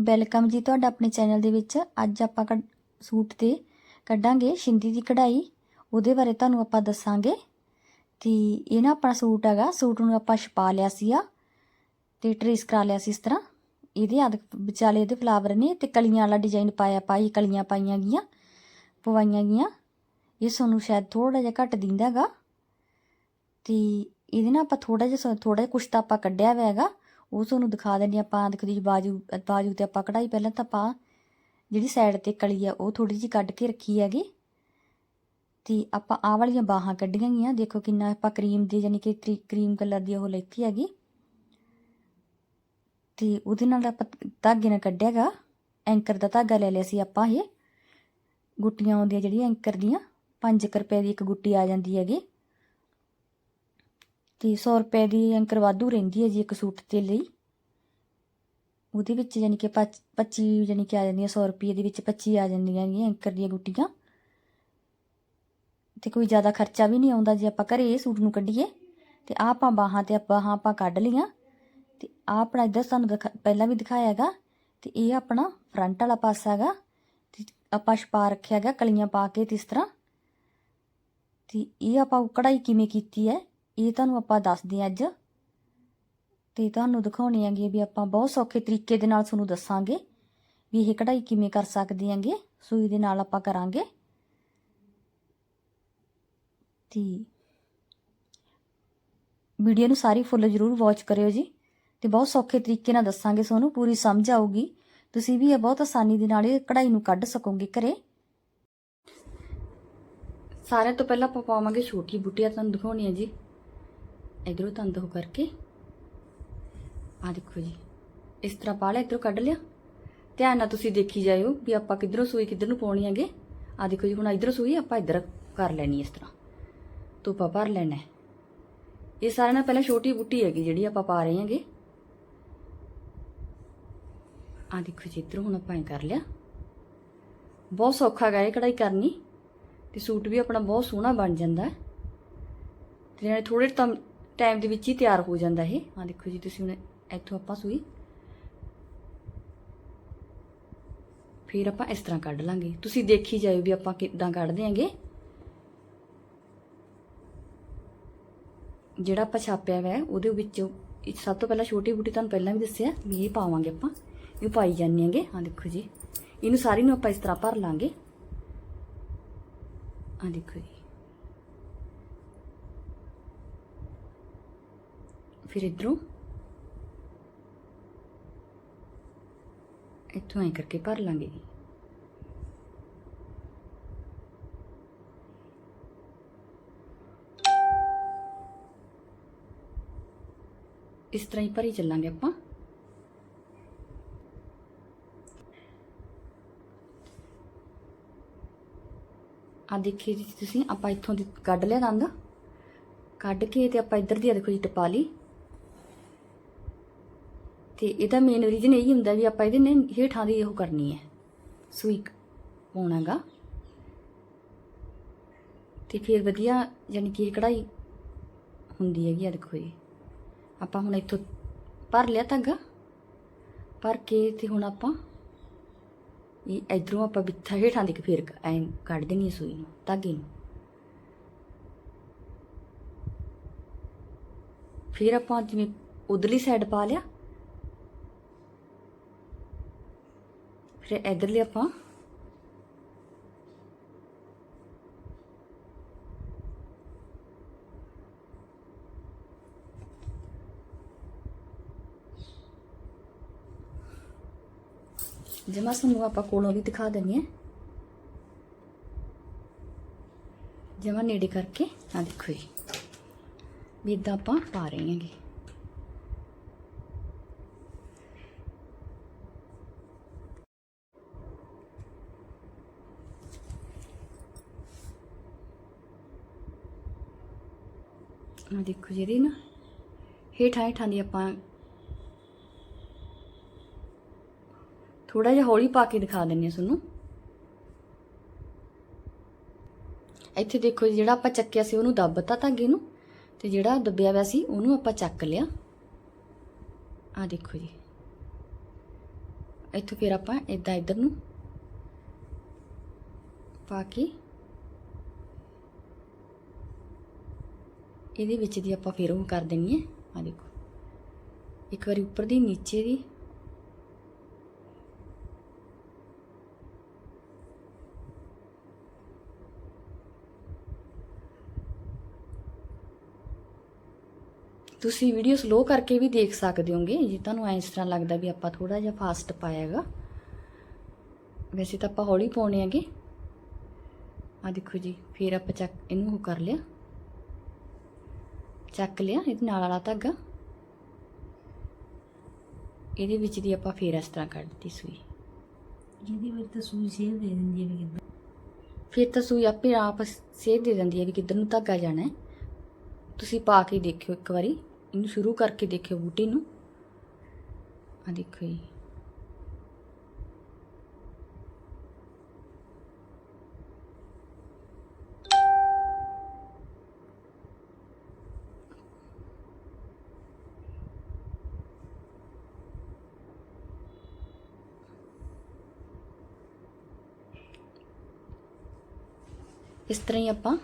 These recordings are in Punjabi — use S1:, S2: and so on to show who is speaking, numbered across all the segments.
S1: ਵੈਲਕਮ ਜੀ ਤੁਹਾਡਾ ਆਪਣੇ ਚੈਨਲ ਦੇ ਵਿੱਚ। ਅੱਜ ਆਪਾਂ ਕੱਢ- ਸੂਟ ਤੇ ਕੱਢਾਂਗੇ ਸ਼ਿੰਦੀ ਦੀ ਕਢਾਈ। ਉਹਦੇ ਬਾਰੇ ਤੁਹਾਨੂੰ ਆਪਾਂ ਦੱਸਾਂਗੇ। ਤੇ ਇਹ ਨਾ ਆਪਣਾ ਸੂਟ ਹੈਗਾ। ਸੂਟ ਨੂੰ ਆਪਾਂ ਛਪਾ ਲਿਆ ਸੀ ਆ ਤੇ ਟਰੇਸ ਕਰਾ ਲਿਆ ਸੀ ਇਸ ਤਰ੍ਹਾਂ। ਇਹਦੇ ਆਦ ਵਿਚਾਲੇ ਇਹਦੇ ਫਲਾਵਰ ਨੇ ਤੇ ਕਲੀਆਂ ਵਾਲਾ ਡਿਜ਼ਾਈਨ ਪਾਇਆ, ਪਾਈ, ਕਲੀਆਂ ਪਾਈਆਂ ਗਈਆਂ, ਪਵਾਈਆਂ ਗਈਆਂ। ਇਹ ਸਾਨੂੰ ਸ਼ਾਇਦ ਥੋੜਾ ਜਿਹਾ ਘੱਟ ਦਿੰਦਾ ਹੈਗਾ। ਤੇ ਇਹਦੇ ਨਾਲ ਆਪਾਂ ਥੋੜਾ ਜਿਹਾ ਥੋੜਾ ਜਿਹਾ ਕੁਛ ਤਾਂ ਆਪਾਂ ਕੱਢਿਆ ਹੋਇਆ ਹੈਗਾ। ਉਹ ਤੁਹਾਨੂੰ ਦਿਖਾ ਦਿੰਦੇ ਆਪਾਂ, ਦੇਖੋ ਜੀ ਬਾਜੂ ਬਾਜੂ ਤੇ ਆਪਾਂ ਕਢਾਈ ਪਹਿਲਾਂ ਤਾਂ ਆਪਾਂ ਜਿਹੜੀ ਸਾਈਡ ਤੇ ਕਲੀ ਆ, ਉਹ ਥੋੜੀ ਜਿਹੀ ਕੱਢ ਕੇ ਰੱਖੀ ਹੈਗੀ। ਤੇ ਆਪਾਂ ਆਹ ਵਾਲੀਆਂ ਬਾਹਾਂ ਕੱਢੀਆਂ ਗਈਆਂ, ਦੇਖੋ ਕਿੰਨਾ ਆਪਾਂ ਕਰੀਮ ਦੀ ਯਾਨੀ ਕਿ ਕਰੀਮ ਕਲਰ ਦੀ ਉਹ ਲੈਤੀ ਹੈਗੀ। ਤੇ ਉਹਦੇ ਨਾਲ ਆਪਾਂ ਧਾਗੇ ਨਾਲ ਕੱਢਿਆਗਾ ਐਂਕਰ ਦਾ ਧਾਗਾ ਲੈ ਲਿਆ ਸੀ ਆਪਾਂ ਇਹ। ਗੁੱਟੀਆਂ ਆਉਂਦੀਆਂ ਜਿਹੜੀਆਂ ਐਂਕਰ ਦੀਆਂ 5 ਰੁਪਏ ਦੀ ਇੱਕ ਗੁੱਟੀ ਆ ਜਾਂਦੀ ਹੈਗੀ। ਤੇ 100 ਰੁਪਏ ਦੀ ਐਂਕਰ ਵਾਧੂ ਰਹਿੰਦੀ ਹੈ ਜੀ ਇੱਕ ਸੂਟ ਦੇ ਲਈ। ਉਹਦੇ ਵਿੱਚ ਯਾਨੀ ਕਿ 25 ਯਾਨੀ ਕਿ ਆ ਜਾਂਦੀਆਂ 100 ਰੁਪਏ ਦੇ ਵਿੱਚ 25 ਆ ਜਾਂਦੀਆਂ ਨੇ ਐਂਕਰ ਦੀਆਂ ਗੁੱਟੀਆਂ। ਤੇ ਕੋਈ ਜ਼ਿਆਦਾ ਖਰਚਾ ਵੀ ਨਹੀਂ ਆਉਂਦਾ ਜੇ ਆਪਾਂ ਘਰੇ ਇਹ ਸੂਟ ਨੂੰ ਕੱਢੀਏ। ਤੇ ਆਹ ਆਪਾਂ ਬਾਹਾਂ ਤੇ ਆਪਾਂ, ਹਾਂ ਆਪਾਂ ਕੱਢ ਲਈਆਂ। ਤੇ ਆਹ ਆਪਣਾ ਇੱਧਰ ਸਾਨੂੰ ਦਿਖਾ- ਪਹਿਲਾਂ ਵੀ ਦਿਖਾਇਆ ਹੈਗਾ। ਤੇ ਇਹ ਆਪਣਾ ਫਰੰਟ ਵਾਲਾ ਪਾਸਾ ਹੈਗਾ। ਤੇ ਆਪਾਂ ਛਪਾ ਰੱਖਿਆ ਹੈਗਾ, ਕਲੀਆਂ ਪਾ ਕੇ ਤੇ ਇਸ ਤਰ੍ਹਾਂ। ਤੇ ਇਹ ਆਪਾਂ ਕਢਾਈ ਕਿਵੇਂ ਕੀਤੀ ਹੈ? ਇਹ ਤੁਹਾਨੂੰ ਆਪਾਂ ਦੱਸਦੇ ਹਾਂ ਅੱਜ ਤੇ ਤੁਹਾਨੂੰ ਦਿਖਾਉਣੀ ਹੈਗੀ ਵੀ ਆਪਾਂ ਬਹੁਤ ਸੌਖੇ ਤਰੀਕੇ ਦੇ ਨਾਲ ਤੁਹਾਨੂੰ ਦੱਸਾਂਗੇ ਵੀ ਇਹ ਕਢਾਈ ਕਿਵੇਂ ਕਰ ਸਕਦੇ ਹੈਗੇ, ਸੂਈ ਦੇ ਨਾਲ ਆਪਾਂ ਕਰਾਂਗੇ। ਤੇ ਵੀਡੀਓ ਨੂੰ ਸਾਰੀ ਫੁੱਲ ਜ਼ਰੂਰ ਵਾਚ ਕਰਿਓ ਜੀ ਤੇ ਬਹੁਤ ਸੌਖੇ ਤਰੀਕੇ ਨਾਲ ਦੱਸਾਂਗੇ ਤੁਹਾਨੂੰ, ਪੂਰੀ ਸਮਝ ਆਊਗੀ। ਤੁਸੀਂ ਵੀ ਇਹ ਬਹੁਤ ਆਸਾਨੀ ਦੇ ਨਾਲ ਇਹ ਕਢਾਈ ਨੂੰ ਕੱਢ ਸਕੋਗੇ ਘਰੇ। ਸਾਰਿਆਂ ਤੋਂ ਪਹਿਲਾਂ ਆਪਾਂ ਪਾਵਾਂਗੇ ਛੋਟੀ ਬੁੱਟੀਆਂ, ਤੁਹਾਨੂੰ ਦਿਖਾਉਣੀ ਹੈ ਜੀ। ਇਧਰੋਂ ਤੰਦ ਹੋ ਕਰਕੇ। ਆ ਦੇਖੋ ਜੀ, ਇਸ ਤਰ੍ਹਾਂ ਪਾ ਲਿਆ, ਇਧਰੋਂ ਕੱਢ ਲਿਆ। ਧਿਆਨ ਨਾਲ ਤੁਸੀਂ ਦੇਖੀ ਜਾਇਓ ਵੀ ਆਪਾਂ ਕਿੱਧਰੋਂ ਸੂਈ, ਕਿੱਧਰ ਨੂੰ ਪਾਉਣੀ ਹੈਗੇ। ਆ ਦੇਖੋ ਜੀ, ਹੁਣ ਇਧਰੋਂ ਸੂਈ, ਆਪਾਂ ਇਧਰ ਕਰ ਲੈਣੀ ਇਸ ਤਰ੍ਹਾਂ। ਧੁੱਪਾ ਭਰ ਲੈਣਾ ਇਹ ਸਾਰਿਆਂ ਨਾਲ ਪਹਿਲਾਂ ਛੋਟੀ ਬੁੱਟੀ ਹੈਗੀ, ਜਿਹੜੀ ਆਪਾਂ ਪਾ ਰਹੇ ਹਾਂਗੇ। ਆ ਦੇਖੋ ਜੀ, ਇਧਰੋਂ ਹੁਣ ਆਪਾਂ ਐ ਕਰ ਲਿਆ। ਬਹੁਤ ਸੌਖਾ ਹੈਗਾ ਇਹ ਕਢਾਈ ਕਰਨੀ। ਤੇ ਸੂਟ ਵੀ ਆਪਣਾ ਬਹੁਤ ਸੋਹਣਾ ਬਣ ਜਾਂਦਾ ਹੈ। ਤੇ ਨਾਲੇ ਥੋੜੇ ਟਾਈਮ ਦੇ ਵਿੱਚ ਹੀ ਤਿਆਰ ਹੋ ਜਾਂਦਾ ਇਹ। ਆ ਦੇਖੋ ਜੀ, ਤੁਸੀਂ ਹੁਣ ਇੱਥੋਂ ਆਪਾਂ ਸੂਈ। ਫਿਰ ਆਪਾਂ ਇਸ ਤਰ੍ਹਾਂ ਕੱਢ ਲਾਂਗੇ। ਤੁਸੀਂ ਦੇਖੀ ਜਾਇਓ ਵੀ ਆਪਾਂ ਕਿੱਦਾਂ ਕੱਢਦੇ ਆਂਗੇ ਜਿਹੜਾ ਆਪਾਂ ਛਾਪਿਆ ਹੋਇਆ ਉਹਦੇ ਵਿੱਚ ਸਭ ਤੋਂ ਪਹਿਲਾਂ ਛੋਟੀ ਬੂਟੀ ਤੁਹਾਨੂੰ ਪਹਿਲਾਂ ਵੀ ਦੱਸਿਆ ਵੀ ਇਹ ਪਾਵਾਂਗੇ ਆਪਾਂ। ਇਹ ਪਾਈ ਜਾਂਦੇ ਆਂਗੇ ਆ ਦੇਖੋ ਜੀ। ਇਹਨੂੰ ਸਾਰੀ ਨੂੰ ਆਪਾਂ ਇਸ ਤਰ੍ਹਾਂ ਭਰ ਲਾਂਗੇ। ਆ ਦੇਖੋ ਜੀ। ਫਿਰ ਇਧਰੋਂ। ਇੱਥੋਂ ਐ ਕਰਕੇ ਭਰ ਲਾਂਗੇ ਜੀ। ਇਸ ਤਰ੍ਹਾਂ ਹੀ ਭਰੀ ਚੱਲਾਂਗੇ ਆਪਾਂ। ਆ ਦੇਖੀਏ ਜੀ, ਤੁਸੀਂ ਆਪਾਂ ਇੱਥੋਂ ਦੀ ਕੱਢ ਲਿਆ ਦੰਦ। ਕੱਢ ਕੇ ਤੇ ਆਪਾਂ ਇੱਧਰ ਦੀ ਆ ਦੇਖੋ ਜੀ, ਟਪਾ ਲਈ। ਤੇ ਇਹਦਾ ਮੇਨ ਰੀਜਨ ਇਹ ਹੀ ਹੁੰਦਾ ਵੀ ਆਪਾਂ ਇਹਦੇ ਨੇ ਹੇਠਾਂ ਦੀ ਉਹ ਕਰਨੀ ਹੈ। ਸੂਈ ਪਾਉਣਾਗਾ ਤੇ ਫਿਰ ਵਧੀਆ ਯਾਨੀ ਕਿ ਕਢਾਈ ਹੁੰਦੀ ਹੈਗੀ ਆ ਦੇਖੋ ਜੀ ਆਪਾਂ ਹੁਣ ਇੱਥੋਂ ਭਰ ਲਿਆ ਧਾਗਾ। ਭਰ ਕੇ ਤੇ ਹੁਣ ਆਪਾਂ ਇਹ ਇਧਰੋਂ ਆਪਾਂ ਬਿੱਥਾ ਹੇਠਾਂ ਦੀ ਫੇਰ ਐ ਕੱਢ ਦੇਣੀ ਹੈ ਸੂਈ ਨੂੰ, ਧਾਗੇ ਨੂੰ। ਫਿਰ ਆਪਾਂ ਜਿਵੇਂ ਉਧਰਲੀ ਸਾਈਡ ਪਾ ਲਿਆ। ਫਿਰ ਇਧਰਲੇ ਆਪਾਂ। ਜਮਾ ਸਾਨੂੰ ਆਪਾਂ ਕੋਲੋਂ ਵੀ ਦਿਖਾ ਦਿੰਦੇ ਆ ਜਮਾ ਨੇੜੇ ਕਰਕੇ। ਆ ਦੇਖੋ ਜੀ। ਵੀ ਇਦਾਂ ਆਪਾਂ ਪਾ ਰਹੇ ਹਾਂਗੇ। ਆ ਦੇਖੋ ਜਿਹੜੀ ਨਾ ਹੇਠਾਂ ਹੇਠਾਂ ਦੀ ਆਪਾਂ ਥੋੜਾ ਜਿਹਾ ਹੌਲੀ ਪਾ ਕੇ ਦਿਖਾ ਦਿੰਨੀ ਆ ਤੁਹਾਨੂੰ। ਇੱਥੇ ਦੇਖੋ ਜੀ, ਜਿਹੜਾ ਆਪਾਂ ਚੱਕਿਆ ਸੀ ਉਹਨੂੰ ਦੱਬਤਾ ਧਾਗੇ ਨੂੰ ਤੇ ਜਿਹੜਾ ਦੱਬਿਆ ਹੋਇਆ ਸੀ ਉਹਨੂੰ ਆਪਾਂ ਚੱਕ ਲਿਆ। ਆ ਦੇਖੋ ਜੀ। ਇੱਥੋਂ ਫਿਰ ਆਪਾਂ ਇਦਾਂ ਇੱਧਰ ਨੂੰ ਪਾ ਕੇ ਇਹਦੇ ਵਿੱਚ ਦੀ ਆਪਾਂ ਫਿਰ ਉਹ ਕਰ ਦੇਣੀ ਹੈ। ਆ ਦੇਖੋ। ਇੱਕ ਵਾਰੀ ਉੱਪਰ ਦੀ, ਨੀਚੇ ਦੀ। ਤੁਸੀਂ ਵੀਡੀਓ ਸਲੋ ਕਰਕੇ ਵੀ ਦੇਖ ਸਕਦੇ ਹੋਗੇ। ਜੇ ਤੁਹਾਨੂੰ ਐਂ ਇਸ ਤਰ੍ਹਾਂ ਲੱਗਦਾ ਵੀ ਆਪਾਂ ਥੋੜਾ ਜਿਹਾ ਫਾਸਟ ਪਾਇਆ ਹੈਗਾ। ਵੈਸੇ ਤਾਂ ਆਪਾਂ ਹੌਲੀ ਪਾਉਣੇ ਹੈਗੇ। ਆ ਦੇਖੋ ਜੀ, ਫਿਰ ਆਪਾਂ ਚੱਕ, ਇਹਨੂੰ ਉਹ ਕਰ ਲਿਆ। ਚੱਕ ਲਿਆ ਇਹਦੇ ਨਾਲ ਵਾਲਾ ਧਾਗਾ। ਇਹਦੇ ਵਿੱਚ ਦੀ ਆਪਾਂ ਫੇਰ ਇਸ ਤਰ੍ਹਾਂ ਕੱਢਤੀ ਸੂਈ।
S2: ਜਿਹਦੀ ਵਿੱਚ ਤਾਂ ਸੂਈ ਸੇਧ ਦੇ ਦਿੰਦੀ ਹੈ ਵੀ ਕਿੱਦਾਂ।
S1: ਫਿਰ ਤਾਂ ਸੂਈ ਆਪੇ ਆਪ ਸੇਧ ਦੇ ਦਿੰਦੀ ਹੈ ਵੀ ਕਿੱਧਰ ਨੂੰ ਧਾਗਾ ਜਾਣਾ ਹੈ। ਤੁਸੀਂ ਪਾ ਕੇ ਦੇਖਿਓ ਇੱਕ ਵਾਰੀ ਇਹਨੂੰ ਸ਼ੁਰੂ ਕਰਕੇ ਦੇਖਿਓ ਬੂਟੀ ਨੂੰ। ਆ ਦੇਖੋ ਜੀ। ਇਸ ਤਰ੍ਹਾਂ ਹੀ ਆਪਾਂ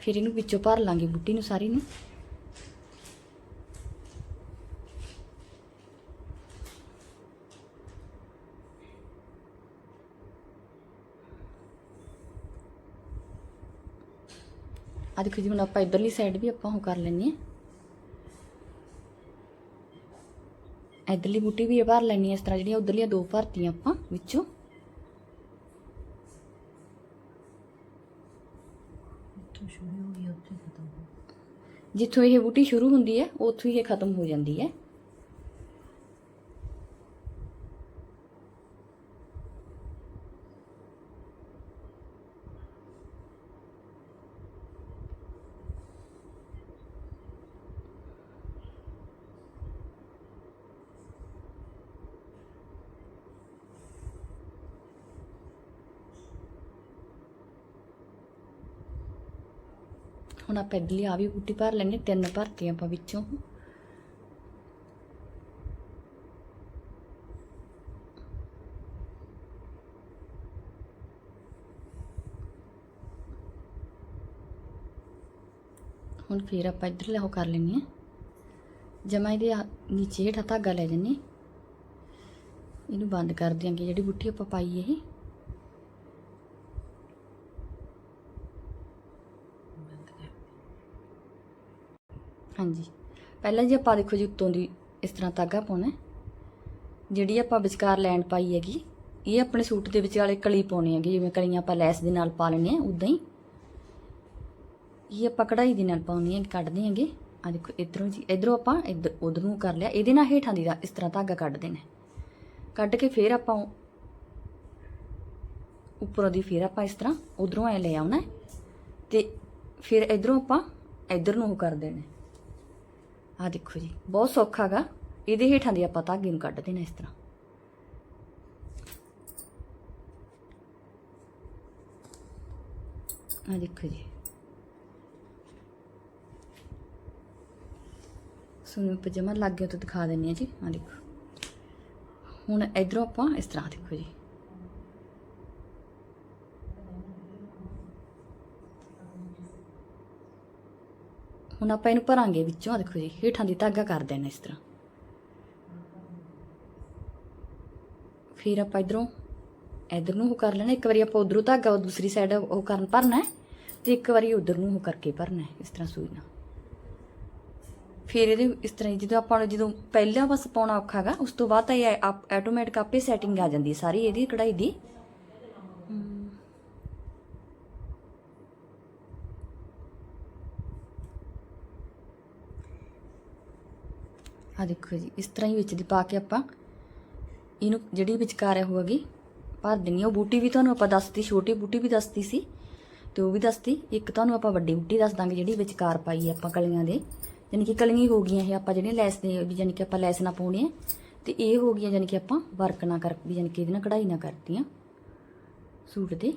S1: ਫਿਰ ਇਹਨੂੰ ਵਿੱਚੋਂ ਭਰ ਲਾਂਗੇ ਬੂਟੀ ਨੂੰ ਸਾਰੀ ਨੂੰ। ਆ ਦੇਖੋ ਜੀ, ਹੁਣ ਆਪਾਂ ਇਧਰਲੀ ਸਾਈਡ ਵੀ ਆਪਾਂ ਉਹ ਕਰ ਲੈਣੀ ਹੈ। ਇਧਰਲੀ ਬੂਟੀ ਵੀ ਭਰ ਲੈਣੀ ਹੈ, ਇਸ ਤਰ੍ਹਾਂ ਜਿਹੜੀਆਂ ਉਧਰਲੀਆਂ ਦੋ ਭਰਤੀਆਂ ਆਪਾਂ ਵਿੱਚੋਂ
S2: ਉੱਥੋਂ ਸ਼ੁਰੂ ਹੋ ਗਈ ਉੱਥੇ ਖਤਮ ਹੋ ਗਈ
S1: ਜਿੱਥੋਂ ਇਹ ਬੂਟੀ ਸ਼ੁਰੂ ਹੁੰਦੀ ਹੈ ਉੱਥੋਂ ਹੀ ਇਹ ਖਤਮ ਹੋ ਜਾਂਦੀ ਹੈ। ਹੁਣ ਆਪਾਂ ਇਡਲੀ ਆ ਵੀ ਬੂਟੀ ਭਰ ਲੈਣੀ ਤਿੰਨ ਭਰਤੀ ਆਪਾਂ ਵਿੱਚੋਂ। ਹੁਣ ਫਿਰ ਆਪਾਂ ਇੱਧਰ ਲਿਆਓ ਕਰ ਲੈਣੀ ਹੈ। ਜਮਾ ਇਹਦੇ ਨੀਚੇ ਹੇਠਾਂ ਧਾਗਾ ਲੈ ਜੰਨੇ ਇਹਨੂੰ ਬੰਦ ਕਰ ਦਿਆਂਗੇ, ਜਿਹੜੀ ਬੂਟੀ ਆਪਾਂ ਪਾਈ ਇਹ
S2: ਬੰਦ ਕਰ
S1: ਹਾਂਜੀ। ਪਹਿਲਾਂ ਜੀ ਆਪਾਂ ਦੇਖੋ ਜੀ ਉੱਤੋਂ ਦੀ ਇਸ ਤਰ੍ਹਾਂ ਧਾਗਾ ਪਾਉਣਾ ਜਿਹੜੀ ਆਪਾਂ ਵਿਚਕਾਰ ਲਾਈਨ ਪਾਈ ਹੈਗੀ, ਇਹ ਆਪਣੇ ਸੂਟ ਦੇ ਵਿਚਾਲੇ ਕਲੀ ਪਾਉਣੀ ਹੈਗੀ, ਜਿਵੇਂ ਕਲੀਆਂ ਆਪਾਂ ਲੈਸ ਦੇ ਨਾਲ ਪਾ ਲੈਣੇ ਆ ਉਦਾਂ ਹੀ। ਇਹ ਆਪਾਂ ਕਢਾਈ ਦੇ ਨਾਲ ਪਾਉਣੀ ਹੈ, ਕੱਢਦੇ ਹੈਗੇ। ਆ ਦੇਖੋ ਇਧਰੋਂ ਜੀ, ਇਧਰੋਂ ਆਪਾਂ ਇੱਧਰ ਉਧਰ ਨੂੰ ਕਰ ਲਿਆ। ਇਹਦੇ ਨਾਲ ਹੇਠਾਂ ਦੀ ਦਾ ਇਸ ਤਰ੍ਹਾਂ ਧਾਗਾ ਕੱਢ ਦੇਣਾ ਕੱਢ ਕੇ ਫਿਰ ਆਪਾਂ ਉੱਪਰੋਂ ਦੀ ਫਿਰ ਆਪਾਂ ਇਸ ਤਰ੍ਹਾਂ ਉਧਰੋਂ ਐ ਲੈ ਆਉਣਾ ਹੈ। ਤੇ ਫਿਰ ਇਧਰੋਂ ਆਪਾਂ ਇਧਰ ਨੂੰ ਉਹ ਕਰ ਦੇਣਾ ਆ ਦੇਖੋ ਜੀ, ਬਹੁਤ ਸੌਖਾ ਗਾ ਇਹਦੇ ਹੇਠਾਂ ਦੀ ਆਪਾਂ ਧਾਗੇ ਨੂੰ ਕੱਢ ਦੇਣਾ ਇਸ ਤਰ੍ਹਾਂ। ਆ ਦੇਖੋ ਜੀ। ਸੁਣੋ ਪਜਾਮਾ ਲੱਗ ਗਿਆ ਤਾਂ ਦਿਖਾ ਦਿੰਨੀ ਆ ਜੀ। ਆ ਦੇਖੋ। ਹੁਣ ਇਧਰੋਂ ਆਪਾਂ ਇਸ ਤਰ੍ਹਾਂ ਦੇਖੋ ਜੀ। ਹੁਣ ਆਪਾਂ ਇਹਨੂੰ ਭਰਾਂਗੇ ਵਿੱਚੋਂ, ਆਹ ਦੇਖੋ ਜੀ, ਹੇਠਾਂ ਦੀ ਧਾਗਾ ਕਰ ਦੇਣਾ ਇਸ ਤਰ੍ਹਾਂ। ਫਿਰ ਆਪਾਂ ਇਧਰੋਂ, ਇਧਰ ਨੂੰ ਉਹ ਕਰ ਲੈਣਾ, ਇੱਕ ਵਾਰੀ ਆਪਾਂ ਉਧਰੋਂ ਧਾਗਾ, ਉਹ ਦੂਸਰੀ ਸਾਈਡ ਉਹ ਕਰਨ ਭਰਨਾ ਹੈ, ਤੇ ਇੱਕ ਵਾਰੀ ਉਧਰ ਨੂੰ ਉਹ ਕਰਕੇ ਭਰਨਾ ਹੈ, ਇਸ ਤਰ੍ਹਾਂ ਸੂਈ ਨਾਲ। ਫਿਰ ਇਹਦੇ ਇਸ ਤਰ੍ਹਾਂ ਹੀ ਜਦੋਂ ਆਪਾਂ ਨੂੰ ਜਦੋਂ ਪਹਿਲਾਂ ਬਸ ਪਾਉਣਾ ਔਖਾ ਹੈਗਾ, ਉਸ ਤੋਂ ਬਾਅਦ ਤਾਂ ਇਹ ਆਟੋਮੈਟਿਕ ਆਪੇ ਸੈਟਿੰਗ ਆ ਜਾਂਦੀ ਹੈ ਸਾਰੀ ਇਹਦੀ ਕਢਾਈ ਦੀ। ਆ ਦੇਖੋ ਜੀ, ਇਸ ਤਰ੍ਹਾਂ ਹੀ ਵਿੱਚ ਦੀ ਪਾ ਕੇ ਆਪਾਂ ਇਹਨੂੰ ਜਿਹੜੀ ਵਿਚਕਾਰ ਹੈ ਹੋਵੇਗੀ ਭਰ ਦੇਣੀ ਆ। ਉਹ ਬੂਟੀ ਵੀ ਤੁਹਾਨੂੰ ਆਪਾਂ ਦੱਸਤੀ, ਛੋਟੀ ਬੂਟੀ ਵੀ ਦੱਸਤੀ ਸੀ, ਤੇ ਉਹ ਵੀ ਦੱਸਤੀ। ਇੱਕ ਤੁਹਾਨੂੰ ਆਪਾਂ ਵੱਡੀ ਬੂਟੀ ਦੱਸ ਦਾਂਗੇ ਜਿਹੜੀ ਵਿਚਕਾਰ ਪਾਈ ਆਪਾਂ ਕਲੀਆਂ ਦੇ। ਯਾਨੀ ਕਿ ਕਲੀਆਂ ਹੋ ਗਈਆਂ ਇਹ ਆਪਾਂ ਜਿਹੜੀਆਂ ਲੈਸ ਦੇ, ਵੀ ਯਾਨੀ ਕਿ ਆਪਾਂ ਲੈਸ ਨਾ ਪਾਉਣੀ ਹੈ। ਤੇ ਇਹ ਹੋ ਗਈਆਂ ਯਾਨੀ ਕਿ ਆਪਾਂ ਵਰਕ ਨਾ ਕਰ, ਵੀ ਯਾਨੀ ਕਿ ਇਹਦੇ ਨਾਲ ਕਢਾਈ ਨਾ ਕਰਤੀਆਂ। ਸੂਟ ਤੇ।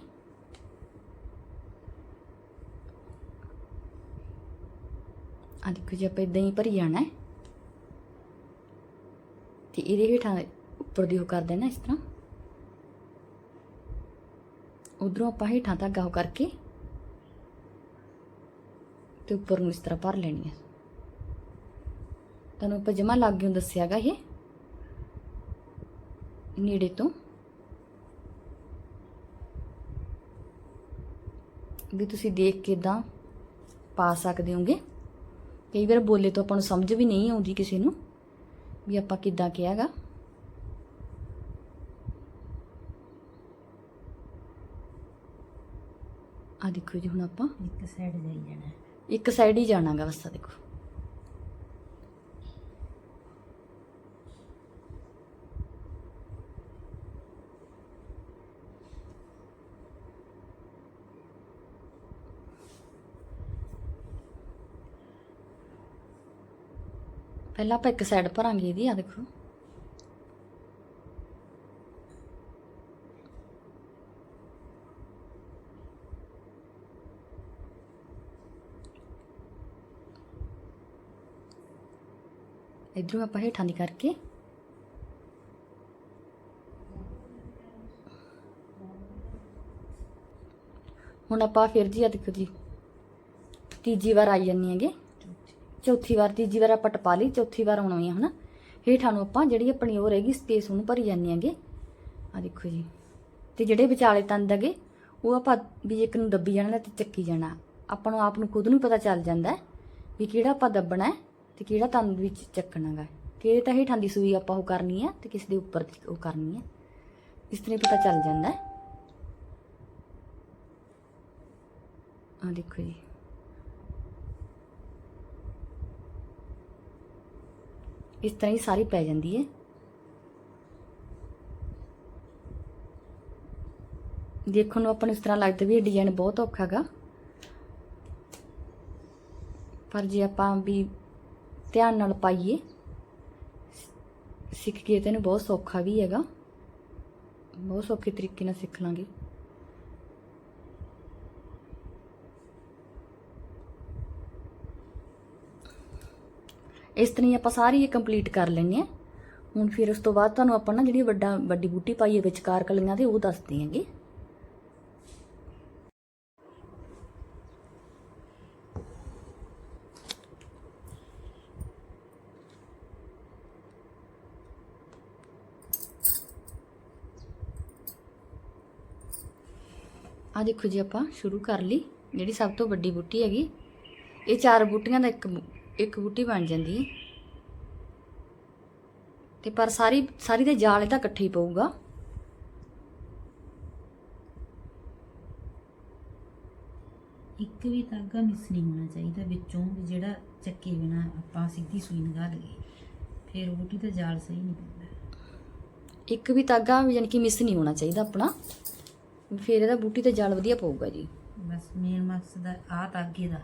S1: ਆ ਦੇਖੋ ਜੀ, ਆਪਾਂ ਇਦਾਂ ਹੀ ਭਰੀ ਜਾਣਾ ਹੈ। ਤੇ ਇਹਦੇ ਹੇਠਾਂ ਉੱਪਰ ਦੀ ਉਹ ਕਰ ਦੇਣਾ ਇਸ ਤਰ੍ਹਾਂ। ਉਧਰੋਂ ਆਪਾਂ ਹੇਠਾਂ ਧਾਗਾ ਉਹ ਕਰਕੇ ਤੇ ਉੱਪਰ ਨੂੰ ਇਸ ਤਰ੍ਹਾਂ ਭਰ ਲੈਣੀ ਹੈ ਤੁਹਾਨੂੰ ਆਪਾਂ ਜਮਾ ਲੱਗ ਗਿਓ ਦੱਸਿਆਗਾ ਇਹ। ਨੇੜੇ ਤੋਂ। ਵੀ ਤੁਸੀਂ ਦੇਖ ਕੇ ਇਦਾਂ ਪਾ ਸਕਦੇ ਹੋਗੇ। ਕਈ ਵਾਰ ਬੋਲੇ ਤੋਂ ਆਪਾਂ ਨੂੰ ਸਮਝ ਵੀ ਨਹੀਂ ਆਉਂਦੀ ਕਿਸੇ ਨੂੰ। ਵੀ ਆਪਾਂ ਕਿੱਦਾਂ ਕਿਹਾਗਾ ਆ ਦੇਖੋ ਜੀ ਹੁਣ ਆਪਾਂ
S2: ਇੱਕ ਸਾਈਡ ਜਾਈ ਜਾਣਾ।
S1: ਇੱਕ ਸਾਈਡ ਹੀ ਜਾਣਾਗਾ ਬਸ ਆ ਦੇਖੋ ਪਹਿਲਾਂ ਆਪਾਂ ਇੱਕ ਸਾਈਡ ਭਰਾਂਗੇ ਇਹਦੀ ਆ ਦੇਖੋ। ਇਧਰੋਂ ਆਪਾਂ ਹੇਠਾਂ ਦੀ ਕਰਕੇ। ਹੁਣ ਆਪਾਂ ਫਿਰ ਜੀ ਆ ਦੇਖੋ ਜੀ, ਤੀਜੀ ਵਾਰ ਆਈ ਜਾਂਦੀ ਹੈਗੇ। ਚੌਥੀ ਵਾਰ, ਤੀਜੀ ਵਾਰ ਆਪਾਂ ਟਪਾ ਲਈ, ਚੌਥੀ ਵਾਰ ਆਉਣੀ ਹੈ ਹਨਾ? ਹੇਠਾਂ ਨੂੰ ਆਪਾਂ ਜਿਹੜੀ ਆਪਣੀ ਉਹ ਰਹੇਗੀ ਸਪੇਸ ਉਹਨੂੰ ਭਰੀ ਜਾਂਦੇ ਹੈਗੇ। ਆ ਦੇਖੋ ਜੀ। ਤੇ ਜਿਹੜੇ ਵਿਚਾਲੇ ਤੰਦ ਹੈਗੇ, ਉਹ ਆਪਾਂ ਵੀ ਇੱਕ ਨੂੰ ਦੱਬੀ ਜਾਣਾ ਤੇ ਚੱਕੀ ਜਾਣਾ। ਆਪਾਂ ਨੂੰ ਆਪ ਨੂੰ ਖੁਦ ਨੂੰ ਪਤਾ ਚੱਲ ਜਾਂਦਾ ਵੀ ਕਿਹੜਾ ਆਪਾਂ ਦੱਬਣਾ ਹੈ ਤੇ ਕਿਹੜਾ ਤੰਦ ਵਿੱਚ ਚੱਕਣਾਗਾ ਕਿਹੜੇ ਤਾਂ ਹੇਠਾਂ ਦੀ ਸੂਈ ਆਪਾਂ ਉਹ ਕਰਨੀ ਹੈ ਤੇ ਕਿਸੇ ਦੇ ਉੱਪਰ ਦੀ ਉਹ ਕਰਨੀ ਹੈ ਇਸ ਤਰ੍ਹਾਂ ਪਤਾ ਚੱਲ ਜਾਂਦਾ ਆ ਦੇਖੋ ਜੀ। ਇਸ ਤਰ੍ਹਾਂ ਹੀ ਸਾਰੀ ਪੈ ਜਾਂਦੀ ਹੈ। ਦੇਖਣ ਨੂੰ ਆਪਾਂ ਨੂੰ ਇਸ ਤਰ੍ਹਾਂ ਲੱਗਦਾ ਵੀ ਇਹ ਡਿਜ਼ਾਈਨ ਬਹੁਤ ਔਖਾ ਹੈਗਾ। ਪਰ ਜੇ ਆਪਾਂ ਵੀ ਧਿਆਨ ਨਾਲ ਪਾਈਏ, ਸਿੱਖ ਕੇ ਤੇ ਇਹਨੂੰ ਬਹੁਤ ਸੌਖਾ ਵੀ ਹੈਗਾ। ਬਹੁਤ ਸੌਖੇ ਤਰੀਕੇ ਨਾਲ ਸਿੱਖ ਲਾਂਗੇ। ਇਸ ਤਰ੍ਹਾਂ ਹੀ ਆਪਾਂ ਸਾਰੀ ਇਹ ਕੰਪਲੀਟ ਕਰ ਲੈਂਦੇ ਹਾਂ। ਹੁਣ ਫਿਰ ਉਸ ਤੋਂ ਬਾਅਦ ਤੁਹਾਨੂੰ ਆਪਾਂ ਨਾ ਜਿਹੜੀ ਵੱਡਾ, ਵੱਡੀ ਬੂਟੀ ਪਾਈ ਹੈ ਵਿਚਕਾਰ ਕਲੀਆਂ ਤੇ ਉਹ ਦੱਸਦੇ ਹਾਂਗੇ ਆ ਦੇਖੋ ਜੀ, ਆਪਾਂ ਸ਼ੁਰੂ ਕਰ ਲਈ। ਜਿਹੜੀ ਸਭ ਤੋਂ ਵੱਡੀ ਬੂਟੀ ਹੈਗੀ, ਇਹ ਚਾਰ ਬੂਟੀਆਂ ਦਾ ਇੱਕ ਇੱਕ ਬੂਟੀ ਬਣ ਜਾਂਦੀ। ਤੇ ਪਰ ਸਾਰੀ ਸਾਰੀ ਦੇ ਜਾਲ ਇਹ ਤਾਂ ਇਕੱਠੇ ਹੀ ਪਊਗਾ।
S2: ਇੱਕ ਵੀ ਧਾਗਾ ਮਿਸ ਨਹੀਂ ਹੋਣਾ ਚਾਹੀਦਾ ਵਿੱਚੋਂ ਵੀ ਜਿਹੜਾ ਚੱਕੇ ਬਿਨਾ ਆਪਾਂ ਸਿੱਧੀ ਸੂਈ ਲਗਾ ਲਈਏ। ਫਿਰ ਬੂਟੀ ਦਾ ਜਾਲ ਸਹੀ ਨਹੀਂ ਪੈਂਦਾ।
S1: ਇੱਕ ਵੀ ਤਾਗਾ ਵੀ ਯਾਨੀ ਕਿ ਮਿਸ ਨਹੀਂ ਹੋਣਾ ਚਾਹੀਦਾ ਆਪਣਾ। ਫਿਰ ਇਹਦਾ ਬੂਟੀ ਤੇ ਜਾਲ ਵਧੀਆ ਪਊਗਾ ਜੀ।
S2: ਬਸ ਮੇਨ ਮਕਸਦ ਆ ਆਹ ਧਾਗੇ ਦਾ।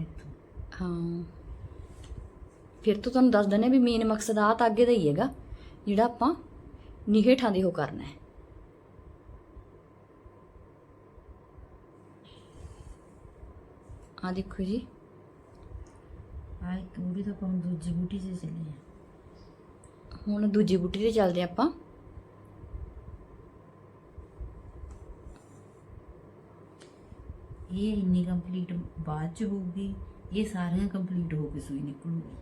S2: ਇੱਥੋਂ।
S1: ਹਾਂ। ਫਿਰ ਤੋਂ ਤੁਹਾਨੂੰ ਦੱਸ ਹਾਂ ਵੀ ਮੇਨ ਮਕਸਦ ਆ ਤਾਗੇ ਦਾ ਹੀ ਹੈਗਾ ਜਿਹੜਾ ਆਪਾਂ ਨਿਹੇਠਾਂ ਦੇ ਉਹ ਕਰਨਾ ਹੈ। ਆ ਦੇਖੋ ਜੀ।
S2: ਆਹ ਇੱਕ ਬੂਟੀ ਤੋਂ ਆਪਾਂ ਹੁਣ ਦੂਜੀ ਬੂਟੀ 'ਚ ਚੱਲੇ ਆ
S1: ਹੁਣ ਦੂਜੀ ਬੂਟੀ ਤੇ ਚੱਲਦੇ ਆਪਾਂ।
S2: ਇਹ ਇੰਨੀ ਕੰਪਲੀਟ ਬਾਅਦ 'ਚ ਹੋਊਗੀ। ਇਹ ਸਾਰੀਆਂ ਕੰਪਲੀਟ ਹੋ ਕੇ ਸੂਈ ਨਿਕਲੂਗੀ।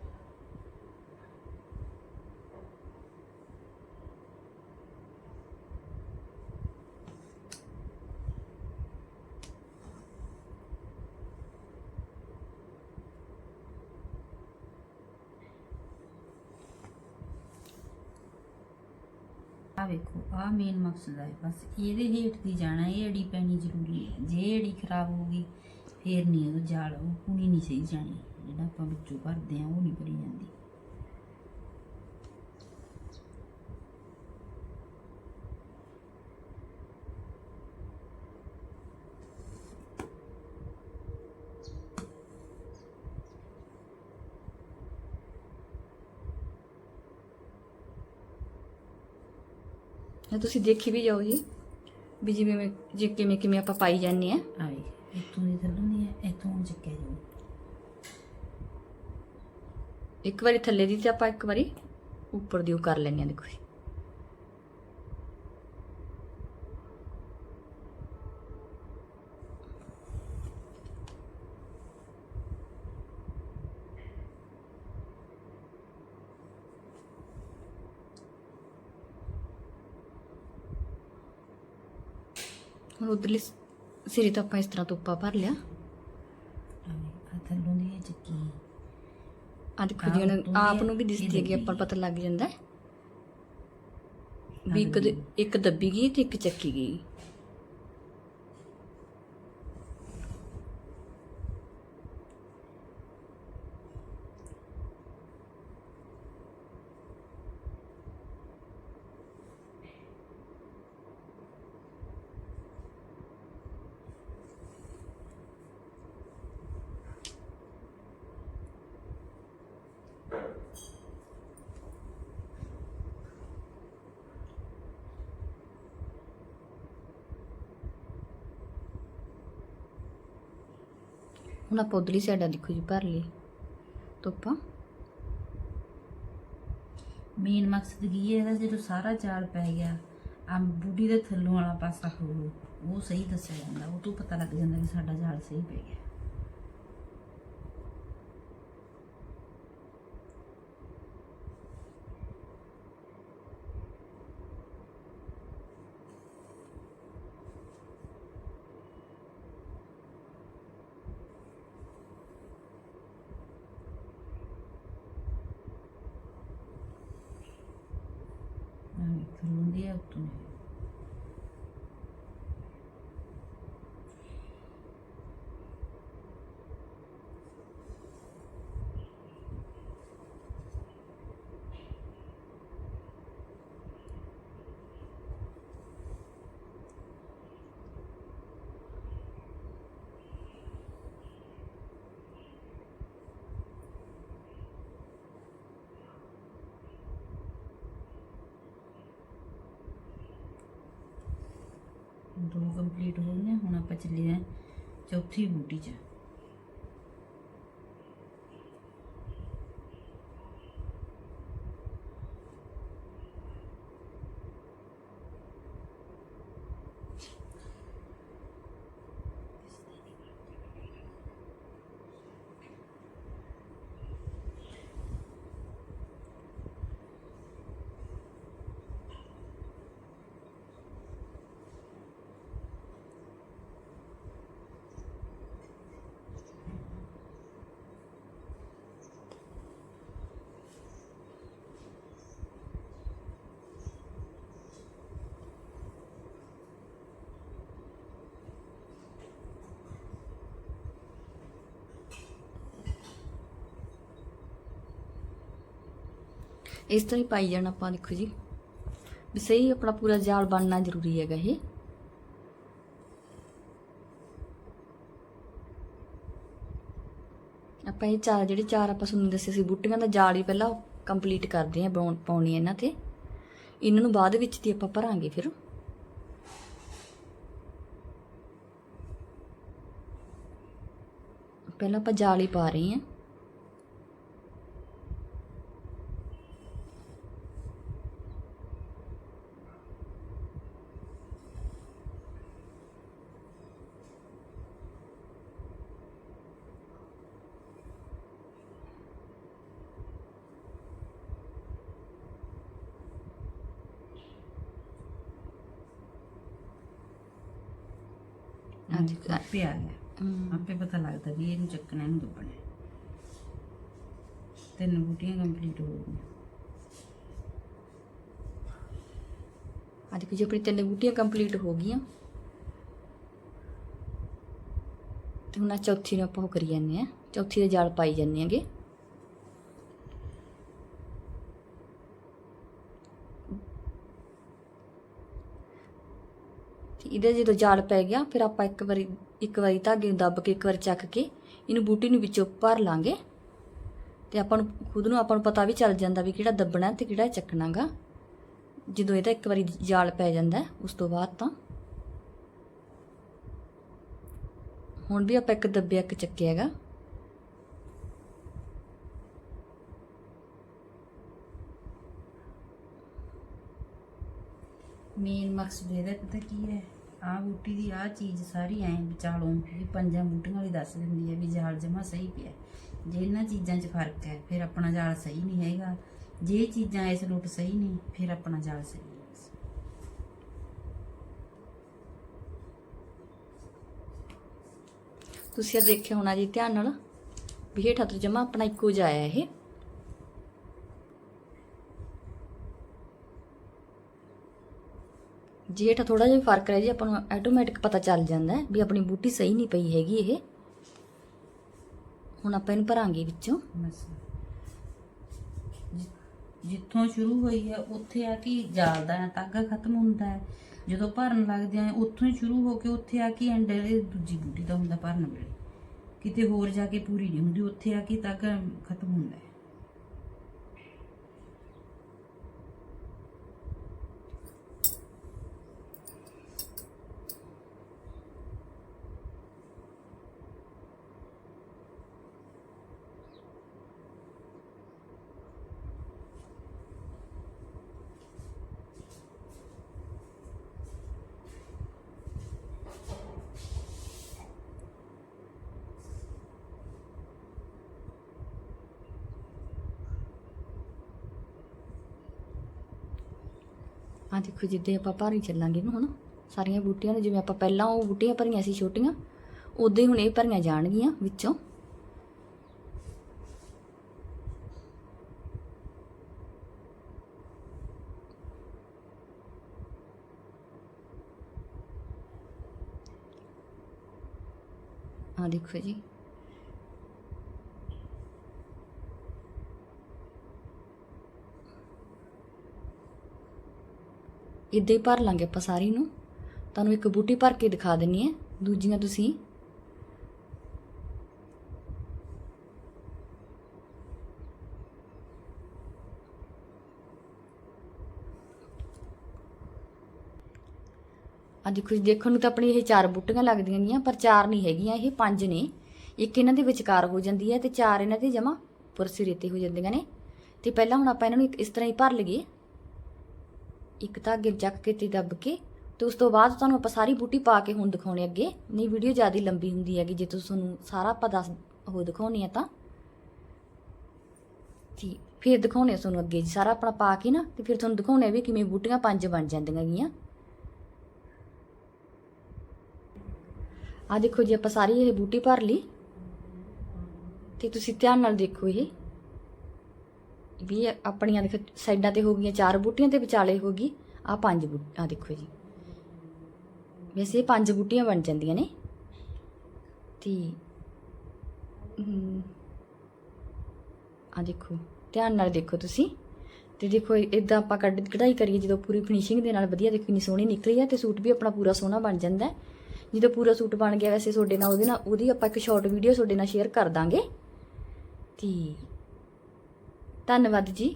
S2: ਆ ਵੇਖੋ ਆ ਮੇਨ ਮਕਸਦ ਹੈ ਬਸ ਇਹਦੇ ਹੇਠ ਦੀ ਜਾਣਾ, ਇਹ ਅੜੀ ਪੈਣੀ ਜ਼ਰੂਰੀ ਹੈ। ਜੇ ਅੜੀ ਖਰਾਬ ਹੋ ਗਈ ਫੇਰ ਨਹੀਂ ਉਹ ਜਾਲ ਉਹ ਪੂਣੀ ਨਹੀਂ ਸਹੀ ਜਾਣੀ। ਜਿਹੜਾ ਆਪਾਂ ਵਿੱਚੋਂ ਭਰਦੇ ਆ ਉਹ ਨਹੀਂ ਭਰੀ ਜਾਂਦੀ।
S1: ਇਹ ਤੁਸੀਂ ਦੇਖੀ ਵੀ ਜਾਓ ਜੀ ਵੀ ਜਿਵੇਂ ਜੇ ਕਿਵੇਂ ਕਿਵੇਂ ਆਪਾਂ ਪਾਈ ਜਾਂਦੇ ਆ।
S2: ਆਏ ਇੱਥੋਂ ਦੀ ਧੋਣ ਚੱਕਿਆ ਜਾਊ।
S1: ਇੱਕ ਵਾਰੀ ਥੱਲੇ ਦੀ ਤੇ ਆਪਾਂ ਇੱਕ ਵਾਰੀ ਉੱਪਰ ਦੀ ਉਹ ਕਰ ਲੈਣੀ ਆ ਦੇਖੋ ਜੀ। ਹੁਣ ਉਧਰਲੀ ਸਿਰੇ ਤੋਂ ਆਪਾਂ ਇਸ ਤਰ੍ਹਾਂ ਤੋਪਾ ਭਰ ਲਿਆ।
S2: ਆ
S1: ਦੇਖੋ
S2: ਆਹ
S1: ਜੀ ਹੁਣ
S2: ਉੱਤੋਂ
S1: ਆਪ ਨੂੰ ਵੀ ਦਿਸਦੀ
S2: ਇਹ
S1: ਹੈਗੀ ਆਪਾਂ ਨੂੰ ਪਤਾ ਲੱਗ ਜਾਂਦਾ ਹੈ। ਵੀ ਇੱਕ ਇੱਕ ਦੱਬੀ ਗਈ ਤੇ ਇੱਕ ਚੱਕੀ ਗਈ। ਹੁਣ ਆਪਾਂ ਉਧਰਲੀ ਸਾਈਡ ਦੇਖੋ ਜੀ, ਭਰ ਲਈ। ਤੋਪਾ
S2: ਮੇਨ ਮਕਸਦ ਕੀ ਹੈ ਇਹਦਾ? ਜਦੋਂ ਸਾਰਾ ਜਾਲ ਪੈ ਗਿਆ ਆ ਬੂਟੀ ਦੇ ਥੱਲੋਂ ਵਾਲਾ ਪਾਸਾ ਹੋਊ ਉਹ ਸਹੀ ਦੱਸਿਆ ਜਾਂਦਾ। ਉਹ ਤੋਂ ਪਤਾ ਲੱਗ ਜਾਂਦਾ ਕਿ ਸਾਡਾ ਜਾਲ ਸਹੀ ਪੈ ਗਿਆ। ਆ ਥੱਲੋਂ ਦੀ ਆ ਉੱਤੋਂ ਦੀ ਦੋ ਕੰਪਲੀਟ ਹੋ ਗਈਆਂ ਹੁਣ ਆਪਾਂ ਚੱਲੇ ਆ ਚੌਥੀ ਬੂਟੀ 'ਚ।
S1: ਇਸ ਤਰ੍ਹਾਂ ਹੀ ਪਾਈ ਜਾਣਾ ਆਪਾਂ, ਦੇਖੋ ਜੀ। ਵੀ ਸਹੀ ਆਪਣਾ ਪੂਰਾ ਜਾਲ ਬਣਨਾ ਜ਼ਰੂਰੀ ਹੈਗਾ ਇਹ। ਆਪਾਂ ਇਹ ਚਾਰ, ਜਿਹੜੇ ਚਾਰ ਆਪਾਂ ਤੁਹਾਨੂੰ ਦੱਸੇ ਸੀ, ਬੂਟੀਆਂ ਦਾ ਜਾਲ ਹੀ ਪਹਿਲਾਂ ਕੰਪਲੀਟ ਕਰਦੇ ਆਂ ਪਾਉਣ ਪਾਉਣੀ ਇਹਨਾਂ ਤੇ। ਇਹਨਾਂ ਨੂੰ ਬਾਅਦ ਵਿੱਚ ਦੀ ਆਪਾਂ ਭਰਾਂਗੇ ਫਿਰ। ਪਹਿਲਾਂ ਆਪਾਂ ਜਾਲ ਹੀ ਪਾ ਰਹੇ ਹਾਂ ਹਾਂਜੀ
S2: ਆਪੇ ਆ ਗਿਆ। ਆਪੇ ਪਤਾ ਲੱਗਦਾ ਵੀ ਇਹਨੂੰ ਚੱਕਣਾ ਇਹਨੂੰ ਦੱਬਣਾ। ਤਿੰਨ ਬੂਟੀਆਂ ਕੰਪਲੀਟ ਹੋ ਗਈਆਂ।
S1: ਆ ਦੇਖੋ ਜੀ ਆਪਣੀ ਤਿੰਨ ਬੂਟੀਆਂ ਕੰਪਲੀਟ ਹੋ ਗਈਆਂ। ਤੇ ਹੁਣ ਆ ਚੌਥੀ ਨੂੰ ਆਪਾਂ ਉਹ ਕਰੀ ਜਾਂਦੇ ਆ ਚੌਥੀ ਦੇ ਜਾਲ ਪਾਈ ਜਾਂਦੇ ਆਂਗੇ ਇਹਦੇ ਜਦੋਂ ਜਾਲ ਪੈ ਗਿਆ, ਫਿਰ ਆਪਾਂ ਇੱਕ ਵਾਰੀ ਇੱਕ ਵਾਰੀ ਧਾਗੇ ਨੂੰ ਦੱਬ ਕੇ, ਇੱਕ ਵਾਰ ਚੱਕ ਕੇ ਇਹਨੂੰ ਬੂਟੀ ਨੂੰ ਵਿੱਚੋਂ ਭਰ ਲਾਂਗੇ। ਤੇ ਆਪਾਂ ਨੂੰ, ਖੁਦ ਨੂੰ ਆਪਾਂ ਨੂੰ ਪਤਾ ਵੀ ਚੱਲ ਜਾਂਦਾ ਵੀ ਕਿਹੜਾ ਦੱਬਣਾ ਤੇ ਕਿਹੜਾ ਚੱਕਣਾਗਾ। ਜਦੋਂ ਇਹਦਾ ਇੱਕ ਵਾਰੀ ਜਾਲ ਪੈ ਜਾਂਦਾ, ਉਸ ਤੋਂ ਬਾਅਦ ਤਾਂ ਹੁਣ ਵੀ ਆਪਾਂ ਇੱਕ ਦੱਬਿਆ, ਇੱਕ ਚੱਕਿਆ ਹੈਗਾ
S2: ਮੇਨ ਮਕਸਦ ਇਹਦਾ ਪਤਾ ਕੀ ਹੈ? ਆ ਬੂਟੀ ਦੀ ਆ ਚੀਜ਼ ਸਾਰੀ ਐਂ ਵਿਚਾਲੋਂ ਕਿ ਪੰਜਾਂ ਬੂਟੀਆਂ ਵੀ ਦੱਸ ਦਿੰਦੀ ਹੈ ਵੀ ਜਾਲ ਜਮਾ ਸਹੀ ਪਿਆ। ਜੇ ਇਹਨਾਂ ਚੀਜ਼ਾਂ 'ਚ ਫ਼ਰਕ ਹੈ ਫਿਰ ਆਪਣਾ ਜਾਲ ਸਹੀ ਨਹੀਂ ਹੈਗਾ। ਜੇ ਚੀਜ਼ਾਂ ਇਸ ਲੁੱਟ ਸਹੀ ਨਹੀਂ ਫਿਰ ਆਪਣਾ ਜਾਲ ਸਹੀ
S1: ਤੁਸੀਂ ਇਹ ਦੇਖਿਆ ਹੋਣਾ ਜੀ ਧਿਆਨ ਨਾਲ ਵੀ ਹੇਠਾਂ ਤੋਂ ਜਮਾ ਆਪਣਾ ਇੱਕੋ ਜਾਇਆ ਇਹ। ਜੇ ਹੇਠਾਂ ਥੋੜਾ ਜਿਹਾ ਫ਼ਰਕ ਰਹਿ ਜੇ, ਆਪਾਂ ਨੂੰ ਆਟੋਮੈਟਿਕ ਪਤਾ ਚੱਲ ਜਾਂਦਾ ਵੀ ਆਪਣੀ ਬੂਟੀ ਸਹੀ ਨਹੀਂ ਪਈ ਹੈਗੀ ਇਹ। ਹੁਣ ਆਪਾਂ ਇਹਨੂੰ ਭਰਾਂਗੇ ਵਿੱਚੋਂ।
S2: ਬਸ ਜਿ- ਜਿੱਥੋਂ ਸ਼ੁਰੂ ਹੋਈ ਹੈ, ਉੱਥੇ ਆ ਕਿ ਜਾਲਦਾ ਹੈ ਤਾਗਾ ਖਤਮ ਹੁੰਦਾ ਹੈ। ਜਦੋਂ ਭਰਨ ਲੱਗਦੇ ਆ ਉੱਥੋਂ ਹੀ ਸ਼ੁਰੂ ਹੋ ਕੇ ਉੱਥੇ ਆ ਕਿ ਐਂਡ ਦੂਜੀ ਬੂਟੀ ਦਾ ਹੁੰਦਾ ਭਰਨ ਵੇਲੇ। ਕਿਤੇ ਹੋਰ ਜਾ ਕੇ ਪੂਰੀ ਨਹੀਂ ਹੁੰਦੀ, ਉੱਥੇ ਆ ਕਿ ਤਾਗਾ ਖਤਮ ਹੁੰਦਾ ਹੈ
S1: ਆ ਦੇਖੋ ਜਿੱਦੇ ਆਪਾਂ ਭਾਰੀ ਚੱਲਾਂਗੇ ਨਾ ਹੁਣ, ਸਾਰੀਆਂ ਬੂਟੀਆਂ ਨੂੰ, ਜਿਵੇਂ ਆਪਾਂ ਪਹਿਲਾਂ ਉਹ ਬੂਟੀਆਂ ਭਰੀਆਂ ਸੀ ਛੋਟੀਆਂ, ਉਦਾਂ ਹੀ ਹੁਣ ਇਹ ਭਰੀਆਂ ਜਾਣਗੀਆਂ ਵਿੱਚੋਂ। ਆ ਦੇਖੋ ਜੀ ਇੱਦਾਂ ਹੀ ਭਰ ਲਾਂਗੇ ਆਪਾਂ ਸਾਰੀ ਨੂੰ। ਤੁਹਾਨੂੰ ਇੱਕ ਬੂਟੀ ਭਰ ਕੇ ਦਿਖਾ ਦਿੰਨੀ ਹੈ ਦੂਜੀਆਂ ਤੁਸੀਂ ਆ ਦੇਖੋ ਦੇਖਣ ਨੂੰ ਤਾਂ ਆਪਣੀ ਇਹ ਚਾਰ ਬੂਟੀਆਂ ਲੱਗਦੀਆਂ ਗੀਆਂ ਪਰ ਚਾਰ ਨਹੀਂ ਹੈਗੀਆਂ, ਇਹ ਪੰਜ ਨੇ। ਇੱਕ ਇਹਨਾਂ ਦੇ ਵਿਚਕਾਰ ਹੋ ਜਾਂਦੀ ਹੈ ਤੇ ਚਾਰ ਇਹਨਾਂ ਦੇ ਜਮਾ ਪੁਰਸੇ ਤੇ ਹੋ ਜਾਂਦੀਆਂ ਨੇ। ਤੇ ਪਹਿਲਾਂ ਹੁਣ ਆਪਾਂ ਇਹਨਾਂ ਨੂੰ ਇੱਕ ਇਸ ਤਰ੍ਹਾਂ ਹੀ ਭਰ ਲਈਏ। ਇੱਕ ਧਾਗੇ ਚੱਕ ਕੇ ਤੇ ਦੱਬ ਕੇ ਤੇ ਉਸ ਤੋਂ ਬਾਅਦ ਤੁਹਾਨੂੰ ਆਪਾਂ ਸਾਰੀ ਬੂਟੀ ਪਾ ਕੇ ਹੁਣ ਦਿਖਾਉਣੇ ਅੱਗੇ। ਨਹੀਂ ਵੀਡੀਓ ਜ਼ਿਆਦਾ ਲੰਬੀ ਹੁੰਦੀ ਹੈਗੀ, ਜੇ ਤੁਸੀਂ ਤੁਹਾਨੂੰ ਸਾਰਾ ਆਪਾਂ ਦੱਸ ਉਹ ਦਿਖਾਉਣੀ ਆ ਤਾਂ। ਜੀ ਫਿਰ ਦਿਖਾਉਣੇ ਆ ਤੁਹਾਨੂੰ ਅੱਗੇ ਜੀ, ਸਾਰਾ ਆਪਣਾ ਪਾ ਕੇ ਨਾ, ਤੇ ਫਿਰ ਤੁਹਾਨੂੰ ਦਿਖਾਉਣੇ ਆ ਵੀ ਕਿਵੇਂ ਬੂਟੀਆਂ ਪੰਜ ਬਣ ਜਾਂਦੀਆਂ ਗੀਆਂ। ਆ ਦੇਖੋ ਜੀ, ਆਪਾਂ ਸਾਰੀ ਇਹ ਬੂਟੀ ਭਰ ਲਈ। ਤੇ ਤੁਸੀਂ ਧਿਆਨ ਨਾਲ ਦੇਖੋ ਇਹ। ਵੀ ਆਪਣੀਆਂ ਦੇਖੋ ਸਾਈਡਾਂ ਤੇ ਹੋ ਗਈਆਂ ਚਾਰ ਬੂਟੀਆਂ ਤੇ ਵਿਚਾਲੇ ਹੋ ਗਈ ਆ ਪੰਜ ਬੂਟ ਆ ਦੇਖੋ ਜੀ। ਵੈਸੇ ਇਹ ਪੰਜ ਬੂਟੀਆਂ ਬਣ ਜਾਂਦੀਆਂ ਨੇ। ਤੇ ਆ ਦੇਖੋ, ਧਿਆਨ ਨਾਲ ਦੇਖੋ ਤੁਸੀਂ। ਤੇ ਦੇਖੋ ਇਦਾਂ ਆਪਾਂ ਕੱਢ, ਕਢਾਈ ਕਰੀਏ, ਜਦੋਂ ਪੂਰੀ ਫਿਨਿਸ਼ਿੰਗ ਦੇ ਨਾਲ ਵਧੀਆ ਦੇਖੋ ਕਿੰਨੀ ਸੋਹਣੀ ਨਿਕਲੀ ਹੈ ਤੇ ਸੂਟ ਵੀ ਆਪਣਾ ਪੂਰਾ ਸੋਹਣਾ ਬਣ ਜਾਂਦਾ ਹੈ। ਜਦੋਂ ਪੂਰਾ ਸੂਟ ਬਣ ਗਿਆ, ਵੈਸੇ ਤੁਹਾਡੇ ਨਾਲ ਉਹਦੇ ਨਾਲ, ਉਹਦੀ ਆਪਾਂ ਇੱਕ ਸ਼ਾਰਟ ਵੀਡੀਓ ਤੁਹਾਡੇ ਨਾਲ ਸ਼ੇਅਰ ਕਰ ਦਾਂਗੇ। ਤੇ ਧੰਨਵਾਦ ਜੀ।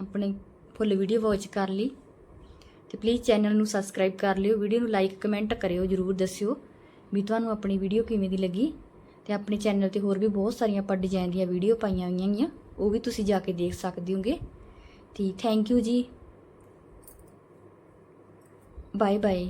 S1: ਆਪਣੇ ਫੁੱਲ ਵੀਡੀਓ ਵਾਚ ਕਰ ਲਈ ਤੇ ਪਲੀਜ਼ ਚੈਨਲ ਨੂੰ ਸਬਸਕ੍ਰਾਈਬ ਕਰ ਲਿਓ। ਵੀਡੀਓ ਨੂੰ ਲਾਈਕ ਕਮੈਂਟ ਕਰਿਓ, ਜਰੂਰ ਦੱਸਿਓ ਵੀ ਤੁਹਾਨੂੰ ਆਪਣੀ ਵੀਡੀਓ ਕਿਵੇਂ ਦੀ ਲੱਗੀ। ਤੇ ਆਪਣੇ ਚੈਨਲ ਤੇ ਹੋਰ ਵੀ ਬਹੁਤ ਸਾਰੀਆਂ ਆਪਾਂ ਡਿਜ਼ਾਈਨ ਦੀਆਂ ਵੀਡੀਓ ਪਾਈਆਂ ਹੋਈਆਂ ਗੀਆਂ, ਉਹ ਵੀ ਤੁਸੀਂ ਜਾ ਕੇ ਦੇਖ ਸਕਦੇ ਹੋਗੇ। ਤੇ ਥੈਂਕ ਯੂ ਜੀ। Bye bye